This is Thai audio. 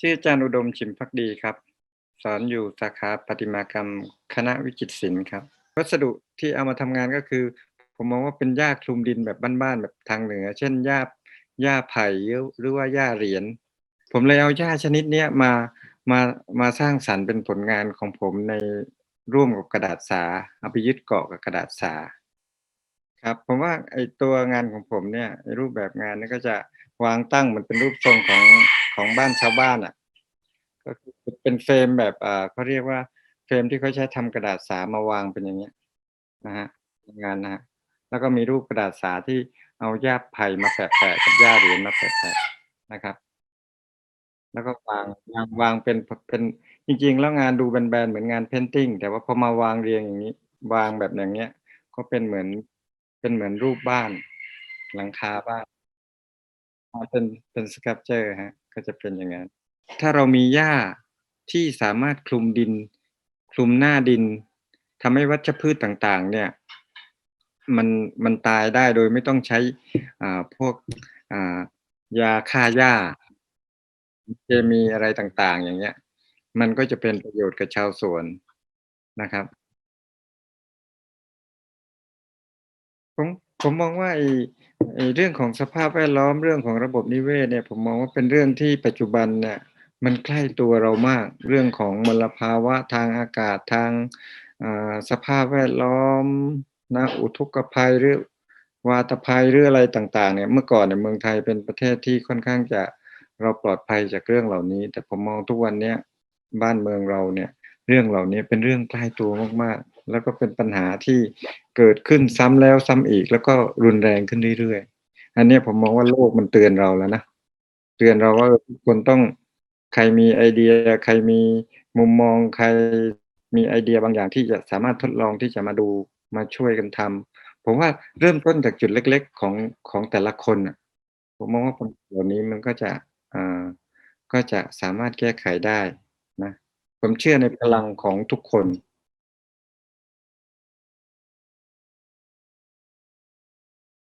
ชื่ออาจารย์อุดมฉิมภักดีครับ สอนอยู่สาขาประติมากรรมคณะวิจิตรศิลป์ครับ วัสดุที่เอามาทำงานก็คือ ผมมองว่าเป็นหญ้าคลุมดินแบบบ้านๆแบบทางเหนือ เช่นหญ้าหญ้าไผ่หรือว่าหญ้าเหรียญผมเลยเอาหญ้าชนิดเนี้ยมามามาสร้างสรรค์เป็นผลงานของผมในร่วมกับกระดาษสาเอาไปยึดเกาะกับกระดาษสาครับผมว่าไอตัวงานของผมเนี่ยรูปแบบงานนี่ก็จะ วางตั้งมือนเป็นรูปทรงของของบ้านชาวบ้านอะ ก็คือเป็นเฟรมแบบอ่าเขาเรียกว่าเฟรมที่เขาใช้ทำกระดาษสามาวางเป็นอย่างเงี้ยนะฮะงานนะฮะแล้วก็มีรูปกระดาษสาที่เอาหญ้าไผ่มาแปะๆกับหญ้าเหรียญมาแปะๆนะครับ แล้วก็วางวางวางเป็นเป็นจริง ๆ แล้วงานดูแบนๆเหมือนงานเพนติ้งแต่ว่าพอมาวางเรียงอย่างนี้ วางแบบอย่างเงี้ย ก็เป็นเหมือนเป็นเหมือนรูปบ้าน หลังคาบ้าน เป็นเป็นสครับเจอร์ฮะก็จะเป็นอย่างนั้นถ้าเรามีหญ้าที่สามารถคลุมดิน คลุมหน้าดินทำให้วัชพืชต่างๆ เนี่ย มันมันตายได้โดยไม่ต้องใช้อ่าพวกอ่ายาฆ่าหญ้าเคมีอะไรต่างๆ อย่างเงี้ย มันก็จะเป็นประโยชน์กับชาวสวนนะครับ ผมผมมองว่าไอ้ เรื่องของสภาพแวดล้อมเรื่องของระบบนิเวศเนี่ยผมมองว่าเป็นเรื่องที่ปัจจุบันเนี่ยมันใกล้ตัวเรามาก เรื่องของมลภาวะทางอากาศทางสภาพแวดล้อมนะอุทกภัยหรือวาตภัยหรืออะไรต่างๆเนี่ยเมื่อก่อนเนี่ยเมืองไทยเป็นประเทศที่ค่อนข้างจะเราปลอดภัยจากเรื่องเหล่านี้ แต่ผมมองทุกวันเนี้ยบ้านเมืองเราเนี่ย เรื่องเหล่านี้เป็นเรื่องใกล้ตัวมากๆ แล้วก็เป็นปัญหาที่เกิดขึ้นซ้ำแล้วซ้ำอีก แล้วก็รุนแรงขึ้นเรื่อยๆ อันนี้ผมมองว่าโลกมันเตือนเราแล้วนะเตือนเราว่าทุกคนต้องใครมีไอเดีย ใครมีมุมมองใครมีไอเดียบางอย่างที่จะสามารถทดลองที่จะมาดูมาช่วยกันทำผมว่าเริ่มต้นจากจุดเล็ก ๆ ของของแต่ละคนน่ะผมมองว่าปัญหาเหล่านี้มันก็จะอ่าก็จะสามารถแก้ไขได้นะ ผมเชื่อในพลังของทุกคน